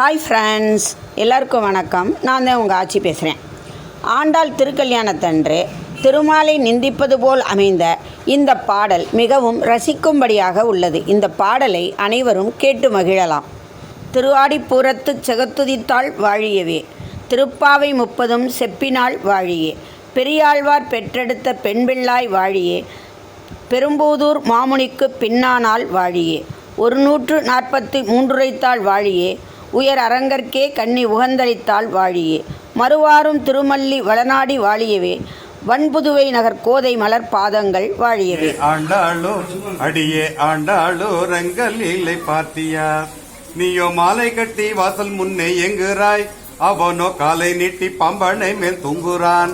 Hi friends எல்லாருக்கும் வணக்கம். நான் தான் உங்கள் ஆட்சி பேசுகிறேன் ஆண்டாள் திருக்கல்யாணத்தன்று திருமாலை நிந்திப்பது போல் அமைந்த இந்த பாடல் மிகவும் ரசிக்கும்படியாக உள்ளது. இந்த பாடலை அனைவரும் கேட்டு மகிழலாம். திருவாடிப்பூரத்து செகத்துதித்தாள் வாழியவே திருப்பாவை முப்பதும் செப்பினாள் வாழியே பெரியாழ்வார் பெற்றெடுத்த பெண்பிள்ளாய் வாழியே பெரும்பூதூர் மாமுனிக்கு பின்னானால் வாழியே ஒரு நூற்று நாற்பத்தி மூன்றுரைத்தாள் வாழியே உயர் அரங்கற்கே கண்ணி உகந்தளித்தாள் வாழியே. மறுவாரும் திருமல்லி வளநாடி வாழியவே. வன்புதுவை நகர் கோதை மலர் பாதங்கள் வாழியவே. ஆண்டாளோ அடியே ஆண்டாளோ ரங்கல் பார்த்தியா. நீயோ மாலை கட்டி வாசல் முன்னே எங்குறாய் அவனோ காலை நீட்டி பாம்பனை மேல் தூங்குறான்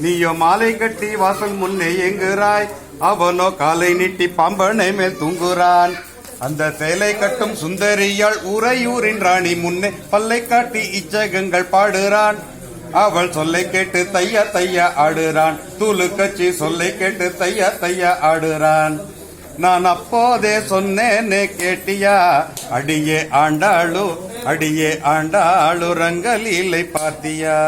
நீயோ மாலை கட்டி வாசல் முன்னே எங்குறாய் அவனோ காலை நீட்டி பாம்பனை மேல் தூங்குறான் அந்த சேலை கட்டும் சுந்தரியாள் உறையூரின் ராணி முன்னே பல்லை காட்டி இச்சகங்கள் பாடுறான். அவள் சொல்லை கேட்டு தையா தையா ஆடுறான். தூளு கட்சி சொல்லை கேட்டு தையா தையா ஆடுறான். நான் அப்போதே சொன்னேனே கேட்டியா அடியே ஆண்டாளு அடியே ஆண்டாளு ரங்கலீலை பார்த்தியா.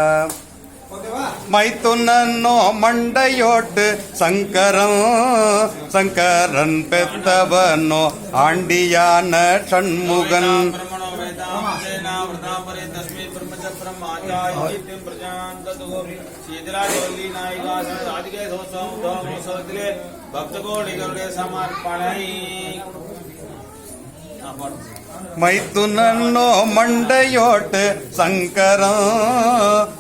மைத்துனன்னோ மண்டையோட்டு சங்கரன் சங்கரன் பெத்தவனோ ஆண்டியான ஷண்முகன் ಭಕ್ತಗೋಳಿಗರುಡೆ ಸಮರ್ಪಣೆ மைத்து நன்னோ மண்டையோட்டு சங்கரன்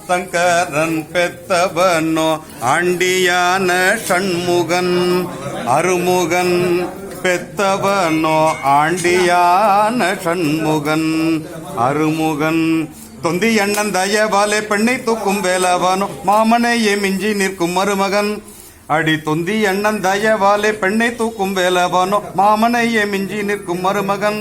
சங்கரன் பெத்தவனோ ஆண்டியான ஷண்முகன் அருமுகன் பெத்தவனோ ஆண்டியான ஷண்முகன் அருமுகன். தொந்தி அண்ணன் தயவாலே பெண்ணை தூக்கும் வேலவனோ மாமனையே மிஞ்சி நிற்கும் மருமகன். அடி தொந்தி அண்ணன் தயவாலே பெண்ணை தூக்கும் வேலவனோ மாமனையே மிஞ்சி நிற்கும் மருமகன்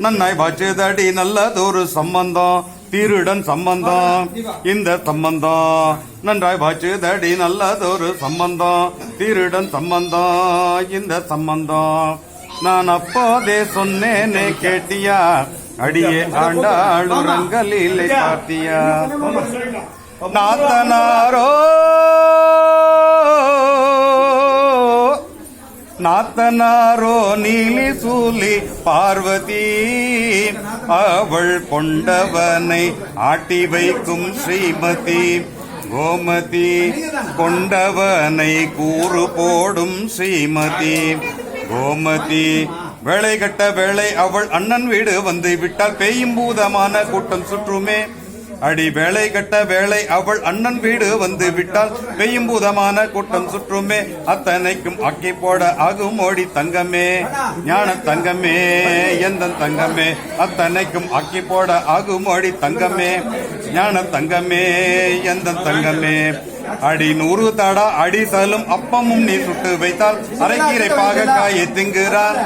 நன்னாய் வாச்சுதடி நல்லதொரு சம்பந்தம் தீருடன் சம்பந்தம் இந்த சம்பந்தம் நன்றாய் வாச்சுதடி நல்லதொரு சம்பந்தம் தீருடன் சம்பந்தம் இந்த சம்பந்தம் நான் அப்போதே சொன்னேனே கேட்டியா அடியே ஆண்டாளு ரங்கலிலே பார்த்தியா நாத்தனாரோ நாத்தனாரோ நீலி சூலி பார்வதி அவள் கொண்டவனை ஆட்டி வைக்கும் ஸ்ரீமதி. கோமதி கொண்டவனை கூறு போடும் ஸ்ரீமதி. கோமதி வேலை கட்ட வேலை அவள் அண்ணன் வீடு வந்து விட்டால் பெய்யும் பூதமான கூட்டம் சுற்றுமே. அடி வேலை கட்ட வேலை அவள் அண்ணன் வீடு வந்து விட்டால் பெய்யும் பூதமான கூட்டம் சுற்றுமே. அத்தனைக்கும் அக்கி போட ஆகும் ஓடி தங்கமே. ஞான தங்கமே எந்த தங்கமே. அத்தனைக்கும் அக்கி போட ஆகும் ஓடி தங்கமே. ஞான தங்கமே எந்த தங்கமே. அடி நூறு தடா அடி தலும் அப்பமும் நீ சுட்டு வைத்தால் அரைக்கீரை பாக காயை திங்குறான்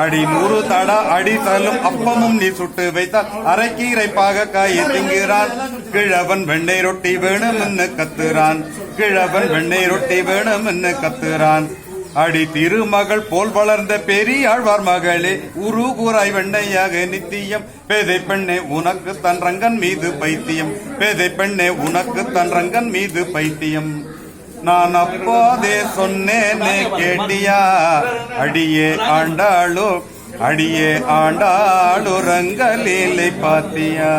அடி நூறு தடா அடி தள்ளும் அப்பமும் நீ சுட்டு வைத்தால் அரைக்கீரை பாகக்காயை திங்குறான் கிழவன் வெண்ணெய் ரொட்டி வேணும் என்று கத்துறான். கிழவன் வெண்ணெய் ரொட்டி வேணும்னு கத்துறான். அடி திருமகள் போல் வளர்ந்த பெரியாழ்வார் மகளே உரு கூறாய் வெண்ணையாக நித்தியம். பேதை பெண்ணே உனக்கு தன் ரங்கன் மீது பைத்தியம். பேதை பெண்ணே உனக்கு தன் ரங்கன் மீது பைத்தியம். நான் அப்போதே சொன்னேனே கேட்டியா? அடியே ஆண்டாளு அடியே ஆண்டாளு ரங்கலீலை பாத்தியா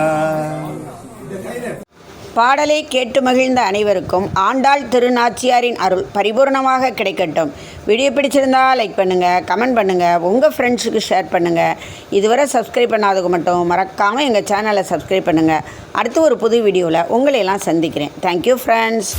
பாடலை கேட்டு மகிழ்ந்த அனைவருக்கும் ஆண்டாள் திருநாச்சியாரின் அருள் பரிபூர்ணமாக கிடைக்கட்டும். வீடியோ பிடிச்சிருந்தா லைக் பண்ணுங்கள் கமெண்ட் பண்ணுங்கள் உங்கள் ஃப்ரெண்ட்ஸுக்கு ஷேர் பண்ணுங்கள் இதுவரை சப்ஸ்கிரைப் பண்ணாதவங்க மட்டும் மறக்காமல் எங்கள் சேனலை சப்ஸ்கிரைப் பண்ணுங்கள் அடுத்து ஒரு புது வீடியோவில் உங்களையெல்லாம் சந்திக்கிறேன். Thank you friends